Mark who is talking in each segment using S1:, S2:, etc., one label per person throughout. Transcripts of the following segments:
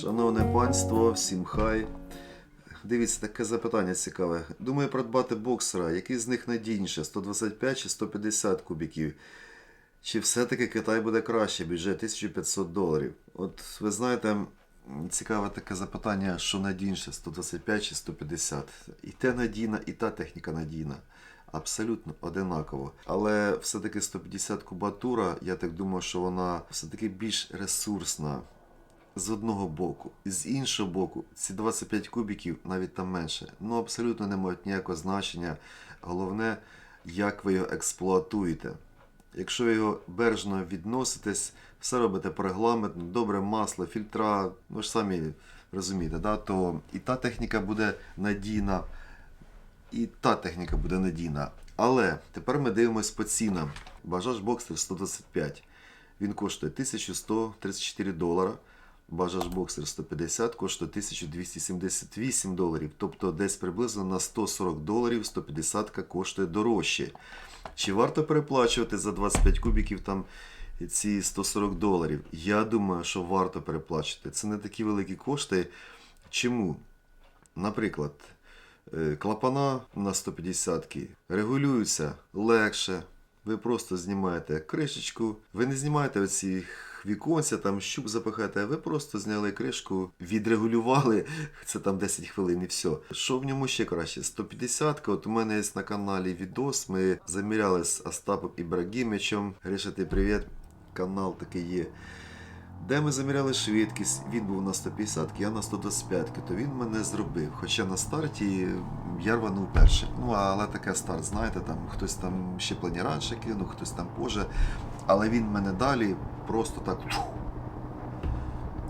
S1: Шановне панство, всім хай. Дивіться, таке запитання цікаве. Думаю придбати боксера, який з них надійніше, 125 чи 150 кубіків? Чи все-таки Китай буде краще, бюджет 1500 доларів? От ви знаєте, цікаве таке запитання, що надійніше, 125 чи 150? І те надійна, і та техніка надійна. Абсолютно одинаково. Але все-таки 150 кубатура, я так думаю, що вона все-таки більш ресурсна, з одного боку. З іншого боку, ці 25 кубіків навіть там менше. Ну абсолютно не мають ніякого значення. Головне, як ви його експлуатуєте. Якщо ви його бережно відноситесь, все робите по регламенту, добре масло, фільтра, ви ж самі розумієте, да? то і та техніка буде надійна, і та техніка буде надійна. Але тепер ми дивимось по цінам. Бажаж Бокстер 125. Він коштує 1134 долара. Бажаж Боксер 150 коштує 1278 доларів. Тобто десь приблизно на 140 доларів 150 коштує дорожче. Чи варто переплачувати за 25 кубіків там ці 140 доларів? Я думаю, що варто переплачувати. Це не такі великі кошти. Чому? Наприклад, е, клапана на 150 регулюються легше. Ви просто знімаєте кришечку, ви не знімаєте оці віконця, там щуп запихаєте, а ви просто зняли кришку, відрегулювали, це там 10 хвилин і все. Що в ньому ще краще? 150 от у мене є на каналі відос, ми заміряли з Остапом Ібрагімичем. Гриша, ти привіт, канал такий є. Де ми заміряли швидкість, він був на 150, я на 125, то він мене зробив. Хоча на старті я рванув перший. Ну, але таке старт, знаєте, там хтось там щеплення раніше кинув, хтось там позже. Але він мене далі просто так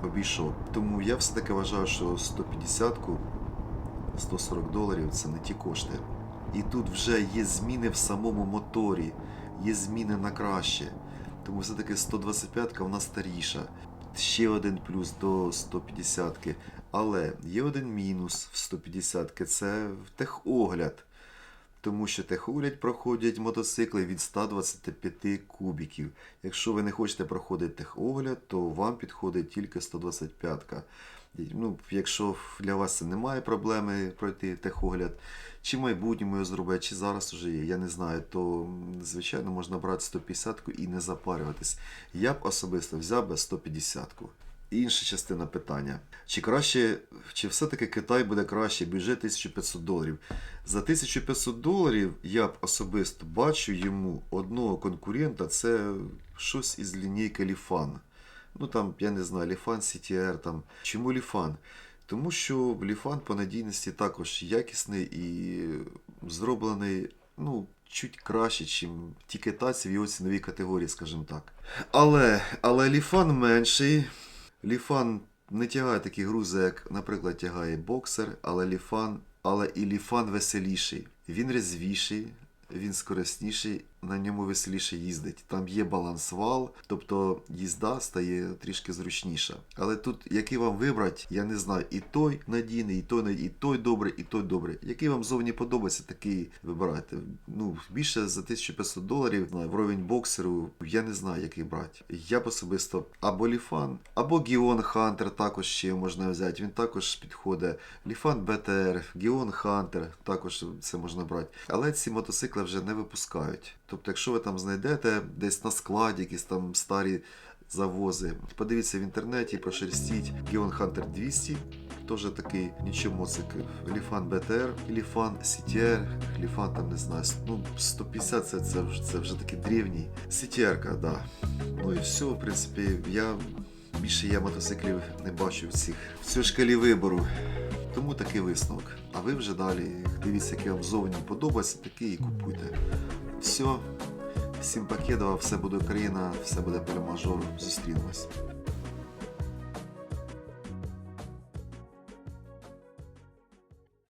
S1: обійшов. Тому я все-таки вважаю, що 150-ку 140 доларів це не ті кошти. І тут вже є зміни в самому моторі, є зміни на краще. Тому все-таки 125-ка вона старіша. Ще один плюс до 150-ки. Але є один мінус в 150-ки це техогляд. Тому що техогляд проходять мотоцикли від 125 кубіків. Якщо ви не хочете проходити техогляд, то вам підходить тільки 125-ка. Ну, якщо для вас це немає проблеми пройти техогляд, чи в майбутньому його зробити, чи зараз вже є, я не знаю, то звичайно можна брати 150-ку і не запарюватись. Я б особисто взяв би 150-ку. Інша частина питання. Чи краще, чи все-таки Китай буде краще, бюджет 1500 доларів? За 1500 доларів я б особисто бачу йому одного конкурента, це щось із лінійки Ліфан. Ну там, я не знаю, Ліфан CTR там. Чому Ліфан? Тому що Ліфан по надійності також якісний і зроблений, ну, чуть краще, ніж ті китайці в його ціновій категорії, скажімо так. Але, але Ліфан менший. Ліфан не тягає такі грузи, як, наприклад, тягає боксер, але Ліфан, але і Ліфан веселіший. Він резвіший, він скорисніший, на ньому веселіше їздить. Там є балансвал, тобто їзда стає трішки зручніша. Але тут, який вам вибрати, я не знаю. І той надійний, і той, і той добрий, і той добрий. Який вам зовні подобається, такий вибирайте. Ну, більше за 1500 доларів не знаю, вровень боксеру, я не знаю, який брати. Я особисто або Ліфан, або Гіон Хантер також ще можна взяти. Він також підходить. Ліфан БТР, Гіон Хантер, також це можна брати. Але ці мотоцикли вже не випускають. Тобто, якщо ви там знайдете десь на складі якісь там старі завози, подивіться в інтернеті, прошерстіть Гіон Хантер 200. Теж такий нічого моцик. Ліфан БТР, Ліфан CTR, Ліфан там не знаю, ну 150 це, це, вже, це вже такий древній. CTR-ка, да. Ну і все, в принципі, я більше я мотоциклів не бачу в цих в цій шкалі вибору. Тому такий висновок. А ви вже далі дивіться, який вам зовні подобається, такий і купуйте. Все. Всім покедова, все буде Україна, все буде перемажор. Зустрінемось.